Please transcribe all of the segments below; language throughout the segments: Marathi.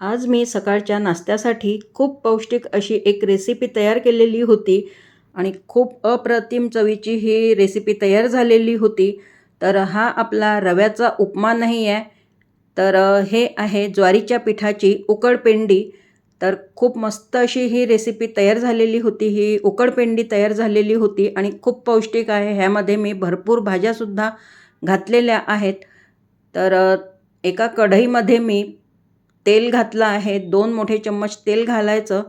आज मी सकाळच्या नाश्त्यासाठी खूप पौष्टिक अशी एक रेसिपी तयार केलेली होती आणि खूप अप्रतिम चवीची ही रेसिपी तयार झालेली होती. तर हा आपला रव्याचा उपमा नाही आहे. तर हे आहे ज्वारीच्या पिठाची उकडपेंडी तर खूप मस्त अशी ही रेसिपी तयार झालेली होती. ही उकडपेंडी तयार झालेली होती आणि खूप पौष्टिक आहे. ह्यामध्ये मी भरपूर भाज्यासुद्धा घातलेल्या आहेत. तर एका कढईमध्ये मी तेल घातलं आहे. दोन मोठे चम्मच तेल घालायचं.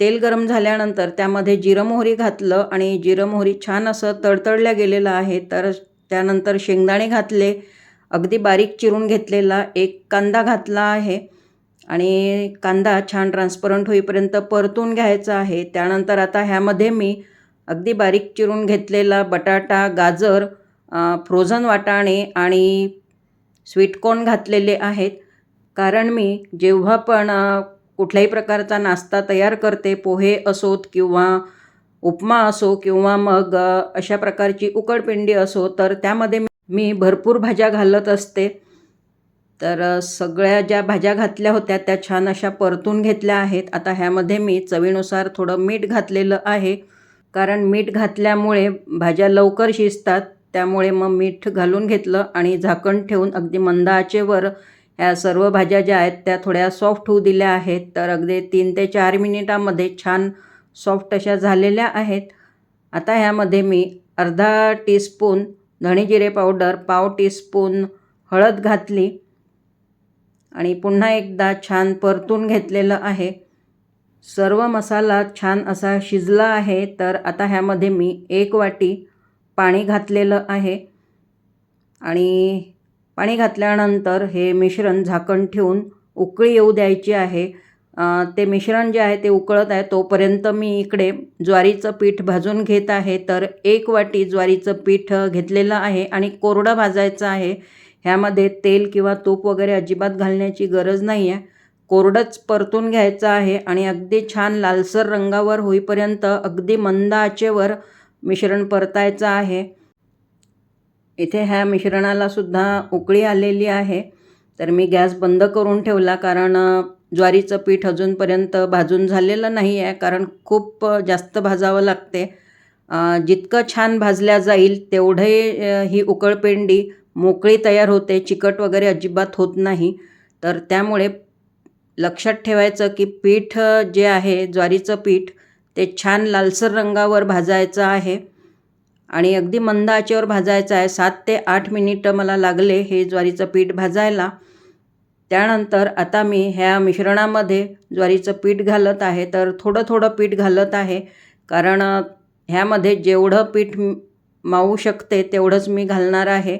तेल गरम झाल्यानंतर त्यामध्ये जिरं मोहरी घातलं आणि जिरं मोहरी छान असं तडतडल्या गेलेलं आहे. तर त्यानंतर शेंगदाणे घातले. अगदी बारीक चिरून घेतलेला एक कांदा घातला आहे. आणि कांदा छान ट्रान्सपरंट होईपर्यंत परतून घ्यायचा आहे. त्यानंतर आता ह्यामध्ये मी अगदी बारीक चिरून घेतलेला बटाटा गाजर फ्रोझन वाटाणे आणि स्वीटकॉर्न घातलेले आहेत. कारण मी जेव्हा पण कुठल्याही प्रकारचा नाश्ता तयार करते पोहे असोत किंवा उपमा असो किंवा मग अशा प्रकारची उकडपिंडी असो तर त्यामध्ये मी- भरपूर भाज्या घालत असते. तर सगळ्या ज्या भाज्या घातल्या होत्या त्या छान अशा परतून घेतल्या आहेत. आता ह्यामध्ये मी चवीनुसार थोडं मीठ घातलेलं आहे. कारण मीठ घातल्यामुळे भाज्या लवकर शिजतात. त्यामुळे मग मीठ घालून घेतलं आणि झाकण ठेवून अगदी मंद आचेवर ह्या सर्व भाज्या ज्या आहेत त्या थोड्या सॉफ्ट होऊ दिल्या आहेत. तर अगदी तीन ते चार मिनिटामध्ये छान सॉफ्ट अशा झालेल्या आहेत. आता ह्यामध्ये मी अर्धा टीस्पून धणे जिरे पावडर पाव टीस्पून हळद घातली. आणि पुन्हा एकदा छान परतून घेतलेलं आहे. सर्व मसाला छान असा शिजला आहे. तर आता ह्यामध्ये मी एक वाटी पाणी घातलेलं आहे. आणि पाणी घातल्यानंतर हे मिश्रण झाकण ठेवून उकळी येऊ द्यायची आहे. ते मिश्रण जे आहे ते उकळत आहे. तोपर्यंत मी इकडे ज्वारीचं पीठ भाजून घेत आहे. तर एक वाटी ज्वारीचं पीठ घेतलेलं आहे आणि कोरडं भाजायचं आहे. ह्यामध्ये तेल किंवा तूप वगैरे अजिबात घालण्याची गरज नाही आहे. कोरडंच परतून घ्यायचं आहे आणि अगदी छान लालसर रंगावर होईपर्यंत अगदी मंद आचेवर मिश्रण परतायचं आहे. इथे ह्या मिश्रणाला सुद्धा उकळी आलेली आहे. तर मी गॅस बंद करून ठेवला कारण ज्वारीचं पीठ अजूनपर्यंत भाजून झालेलं नाही आहे कारण खूप जास्त भाजावं लागते. जितकं छान भाजल्या जाईल तेवढे ही उकळपेंडी मोकळी तयार होते चिकट वगैरे अजिबात होत नाही. तर त्यामुळे लक्षात ठेवायचं की पीठ जे आहे ज्वारीचं पीठ ते छान लालसर रंगावर भाजायचं आहे. आणि अगदी मंद आचेवर भाजायचं आहे. सात ते आठ मिनिटं मला लागले हे ज्वारीचं पीठ भाजायला. त्यानंतर आता मी ह्या मिश्रणामध्ये ज्वारीचं पीठ घालत आहे. तर थोडं थोडं पीठ घालत आहे. कारण ह्यामध्ये जेवढं पीठ मावू शकते तेवढंच मी घालणार आहे.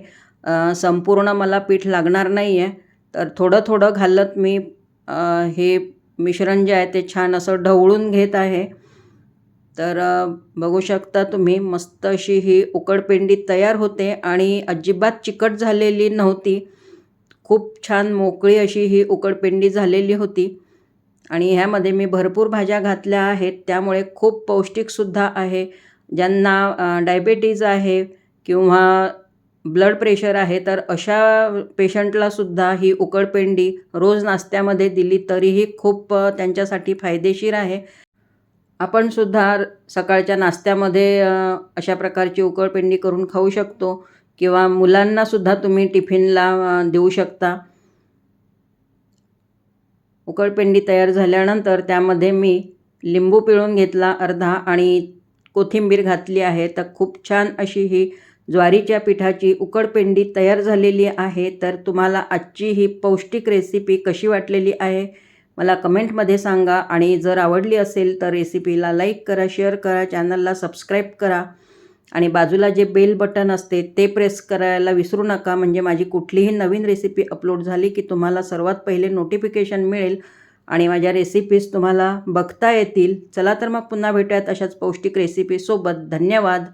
संपूर्ण मला पीठ लागणार नाही आहे तर थोडं थोडं घालत मी हे मिश्रण जे आहे ते छान असं ढवळून घेत आहे. तर बघू शकता तुम्ही मस्त अशी ही उकडपेंडी तयार होते आणि अजिबात चिकट झालेली नव्हती. खूप छान मोकळी अशी ही उकडपेंडी झालेली होती आणि ह्यामध्ये मी भरपूर भाज्या घातल्या आहेत. त्यामुळे खूप पौष्टिकसुद्धा आहे. ज्यांना डायबेटीज आहे किंवा ब्लड प्रेशर आहे तर अशा पेशंटलासुद्धा ही उकडपेंडी रोज नाश्त्यामध्ये दिली तरीही खूप त्यांच्यासाठी फायदेशीर आहे. आपण सुद्धा सकाळच्या नाश्त्यामध्ये अशा प्रकारची उकळपेंडी करून खाऊ शकतो किंवा मुलांनासुद्धा तुम्ही टिफिनला देऊ शकता. उकळपेंडी तयार झाल्यानंतर त्यामध्ये मी लिंबू पिळून घेतला अर्धा आणि कोथिंबीर घातली आहे. तर खूप छान अशी ही ज्वारीच्या पिठाची उकडपेंडी तयार झालेली आहे. तर तुम्हाला आजची ही पौष्टिक रेसिपी कशी वाटलेली आहे? मला कमेंटमध्ये सांगा आणि जर आवडली असेल तर रेसिपीला लाईक करा शेअर करा चॅनलला सबस्क्राईब करा आणि बाजूला जे बेल बटन असते ते प्रेस करायला विसरू नका. म्हणजे माझी कुठलीही नवीन रेसिपी अपलोड झाली की तुम्हाला सर्वात पहिले नोटिफिकेशन मिळेल आणि माझ्या रेसिपीज तुम्हाला बघता येतील. चला तर मग पुन्हा भेटूयात अशाच पौष्टिक रेसिपीसोबत धन्यवाद.